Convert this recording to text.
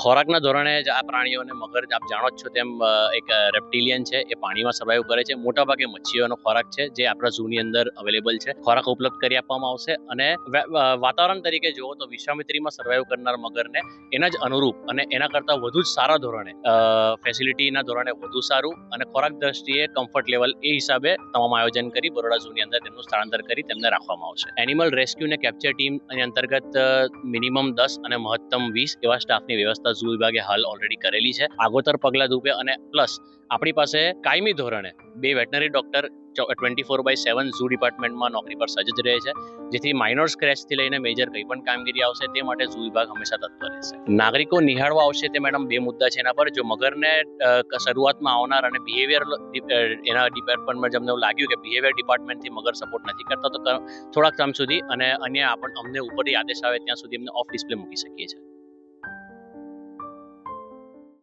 ખોરાકના ધોરણે જ આ પ્રાણીઓને મગર આપ જાણો જ છો તેમ એક રેપ્ટિલિયન છે. એ પાણીમાં સર્વાઈવ કરે છે. મોટાભાગે મચ્છીઓનો ખોરાક છે જે આપણા ઝૂની અંદર અવેલેબલ છે. ખોરાક ઉપલબ્ધ કરી આપવામાં આવશે અને વાતાવરણ તરીકે જુઓ તો વિશ્વામિત્રીમાં સર્વાઈવ કરનાર મગરને એના જ અનુરૂપ અને એના કરતાં વધુ જ સારા ધોરણે ફેસિલિટીના ધોરણે વધુ સારું અને ખોરાક દ્રષ્ટિએ કમ્ફર્ટ લેવલ એ હિસાબે તમામ આયોજન કરી બરોડા ઝૂની અંદર તેમનું સ્થળાંતર કરી તેમને રાખવામાં આવશે. એનિમલ રેસ્ક્યુ ને કેપ્ચર ટીમ અંતર્ગત મિનિમમ દસ અને મહત્તમ વીસ એવા સ્ટાફની વ્યવસ્થા ઝૂ વિભાગે હાલ ઓલરેડી કરેલી છે. આગોતર પગલાં રૂપે અને પ્લસ આપણી પાસે કાયમી ધોરણે બે veterinary doctor twenty four by seven zoo ડિપાર્ટમેન્ટમાં નોકરી પર સજ્જ રહે છે, જેથી માઇનોર સ્ક્રેચથી લઈને મેજર કંઈ પણ કામગીરી આવશે તે માટે ઝૂ વિભાગ હંમેશા તત્પર રહેશે. નાગરિકો નિહાળવા આવશે તે મેડમ બે મુદ્દા છે એના પર. જો મગરને શરૂઆતમાં આવનાર અને બિહેવિયર એના ડિપાર્ટમેન્ટમાં જેમને લાગ્યું કે બિહેવિયર ડિપાર્ટમેન્ટથી મગર સપોર્ટ નથી કરતા, તો થોડાક ટાઈમ સુધી અને અન્ય આપણ અમને ઉપરથી આદેશ આવે ત્યાં સુધી અમને ઓફ ડિસ્પ્લે મૂકી શકીએ છીએ.